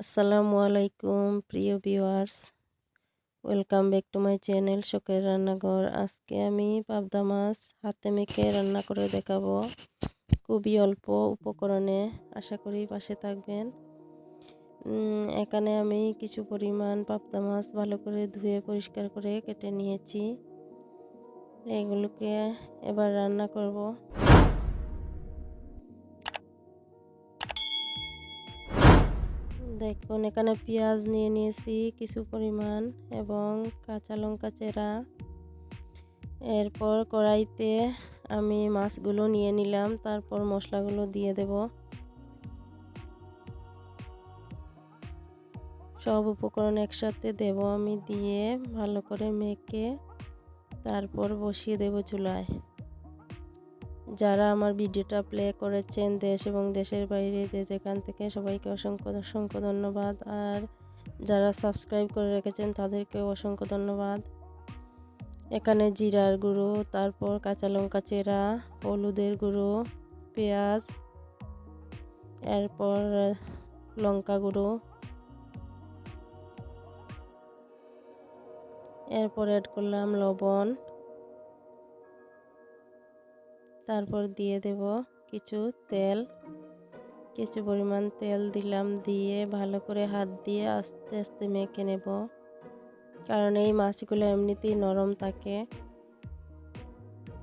আসসালামু আলাইকুম, প্রিয় viewers. Welcome back to my channel শোকের রান্নাঘর। আজকে আমি পাবদা মাছ হাতে মেখে রান্না করে দেখাবো। খুবই অল্প উপকরণে, আশা করি পাশে থাকবেন। এখানে আমি কিছু পরিমাণ পাবদা মাছ ভালো করে ধুয়ে পরিষ্কার করে কেটে নিয়েছি। এগুলোকে এবার রান্না করব। দেখুন, এখানে পেঁয়াজ নিয়ে নিয়েছি কিছু পরিমাণ এবং কাঁচা লঙ্কা চেরা। এরপর কড়াইতে আমি মাছগুলো নিয়ে নিলাম, তারপর মশলাগুলো দিয়ে দেব। সব উপকরণ একসাথে দেব আমি দিয়ে ভালো করে মেখে, তারপর বসিয়ে দেব চুলায়। যারা আমার ভিডিওটা প্লে করেছেন দেশ এবং দেশের বাইরে যে যেখান থেকে, সবাইকে অসংখ্য অসংখ্য ধন্যবাদ। আর যারা সাবস্ক্রাইব করে রেখেছেন তাদেরকে অসংখ্য ধন্যবাদ। এখানে জিরার গুঁড়ো, তারপর কাঁচা লঙ্কা চেরা, হলুদের গুঁড়ো, পেঁয়াজ, এরপর লঙ্কা গুঁড়ো। এরপর অ্যাড করলাম লবণ। তারপর দিয়ে দেব কিছু তেল। কিছু পরিমাণ তেল দিলাম দিয়ে ভালো করে হাত দিয়ে আস্তে আস্তে মেখে নেব। কারণ এই মাছগুলো এমনিতেই নরম থাকে।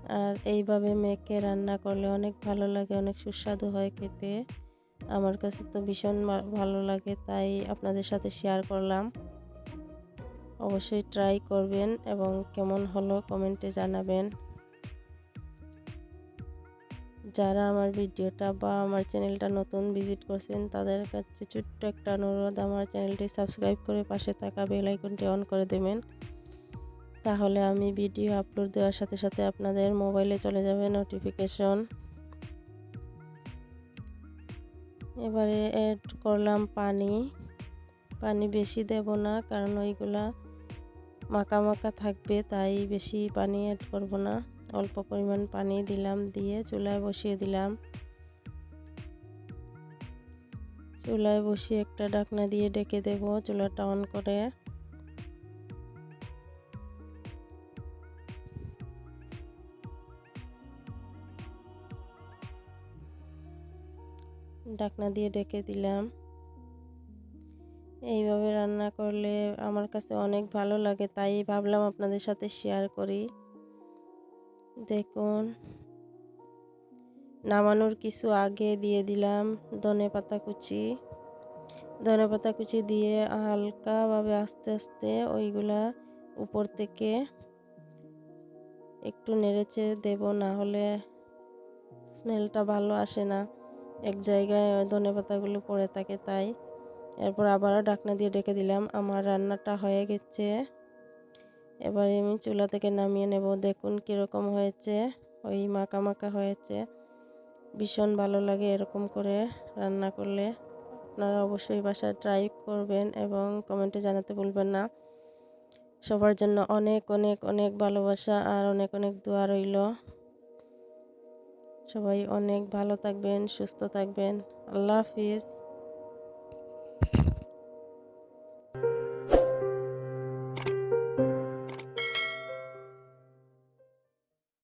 আর এইভাবে মেখে রান্না করলে অনেক ভালো লাগে, অনেক সুস্বাদু হয় খেতে। আমার কাছে তো ভীষণ ভালো লাগে, তাই আপনাদের সাথে শেয়ার করলাম। অবশ্যই ট্রাই করবেন এবং কেমন হলো কমেন্টে জানাবেন। যারা আমার ভিডিওটা বা আমার চ্যানেলটা নতুন ভিজিট করছেন, তাদের কাছে ছোট্ট একটা অনুরোধ, আমার চ্যানেলটি সাবস্ক্রাইব করে পাশে থাকা বেল আইকনটি অন করে দেবেন। তাহলে আমি ভিডিও আপলোড দেওয়ার সাথে সাথে আপনাদের মোবাইলে চলে যাবে নোটিফিকেশন। এবারে অ্যাড করলাম পানি। পানি বেশি দেব না, কারণ ওইগুলা মাখা মাখা থাকবে, তাই বেশি পানি অ্যাড করব না। অল্প পরিমাণ পানি দিলাম, দিয়ে চুলায় বসিয়ে দিলাম। চুলায় বসিয়ে একটা ডাকনা দিয়ে ডেকে দেব, চুলাটা অন করে। ডাকনা দিয়ে ডেকে দিলাম। এইভাবে রান্না করলে আমার কাছে অনেক ভালো লাগে, তাই ভাবলাম আপনাদের সাথে শেয়ার করি। দেখুন। নামানোর কিছু আগে দিয়ে দিলাম ধনে পাতা কুচি। ধনে পাতা কুচি দিয়ে হালকাভাবে আস্তে আস্তে ওইগুলা উপর থেকে একটু নেড়েচে দেব না হলে স্মেলটা ভালো আসে না। এক জায়গায় ধনে পাতাগুলো পড়ে থাকে, তাই। এরপর আবারও ঢাকনা দিয়ে ডেকে দিলাম। আমার রান্নাটা হয়ে গেছে। এবার আমি চুলা থেকে নামিয়ে নেব। দেখুন কীরকম হয়েছে। ওই মাখা মাখা হয়েছে। ভীষণ ভালো লাগে এরকম করে রান্না করলে। আপনারা অবশ্যই বাসায় ট্রাই করবেন এবং কমেন্টে জানাতে ভুলবেন না। সবার জন্য অনেক অনেক অনেক ভালোবাসা আর অনেক অনেক দোয়া রইল। সবাই অনেক ভালো থাকবেন, সুস্থ থাকবেন। আল্লাহ হাফিজ।